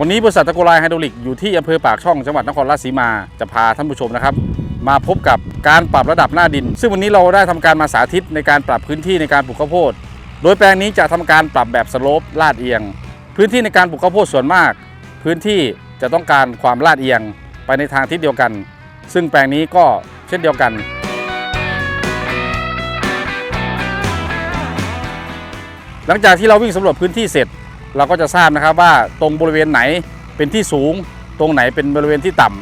วันนี้บริษัทตะโกไลไฮดรอลิกอยู่ที่อำเภอปากช่องจังหวัดนครราชสีมาจะพาท่านผู้ชมนะครับ มาพบกับการปรับระดับหน้าดิน ซึ่งวันนี้เราได้ทำการมาสาธิตในการปรับพื้นที่ในการปลูกข้าวโพด โดยแปลงนี้จะทำการปรับแบบสโลปลาดเอียง พื้นที่ในการปลูกข้าวโพดส่วนมาก พื้นที่จะต้องการความลาดเอียงไปในทางทิศเดียวกัน ซึ่งแปลงนี้ก็เช่นเดียวกัน หลังจากที่เราวิ่งสำรวจพื้นที่เสร็จ เราก็จะทราบนะครับว่าตรงบริเวณไหนเป็นที่สูง ตรงไหนเป็นบริเวณที่ต่ำ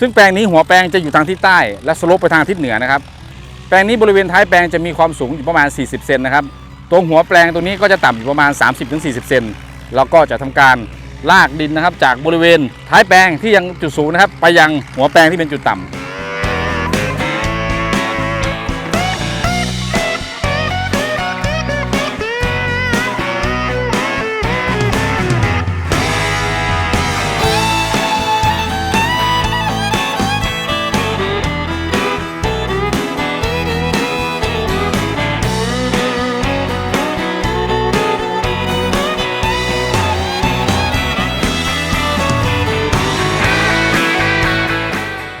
ซึ่งแปลงนี้หัวแปลงจะอยู่ทางทิศใต้ และสโลปไปทางทิศเหนือนะครับ แปลงนี้บริเวณท้ายแปลงจะมีความสูงอยู่ประมาณ 40 เซนนะครับ ตรงหัวแปลงตรงนี้ก็จะต่ำอยู่ประมาณ 30-40 เซนแล้วก็จะทำการลากดินนะครับจากบริเวณท้ายแปลงที่ยังจุดสูงนะครับ ไปยังหัวแปลงที่เป็นจุดต่ำ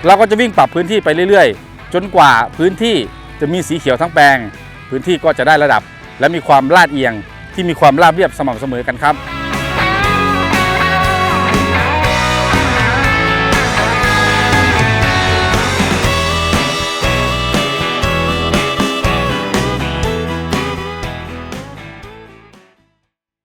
เราก็จะวิ่งปรับพื้นที่ไปเรื่อยๆ จนกว่าพื้นที่จะมีสีเขียวทั้งแปลง พื้นที่ก็จะได้ระดับ และมีความลาดเอียงที่มีความราบเรียบสม่ำเสมอกันครับ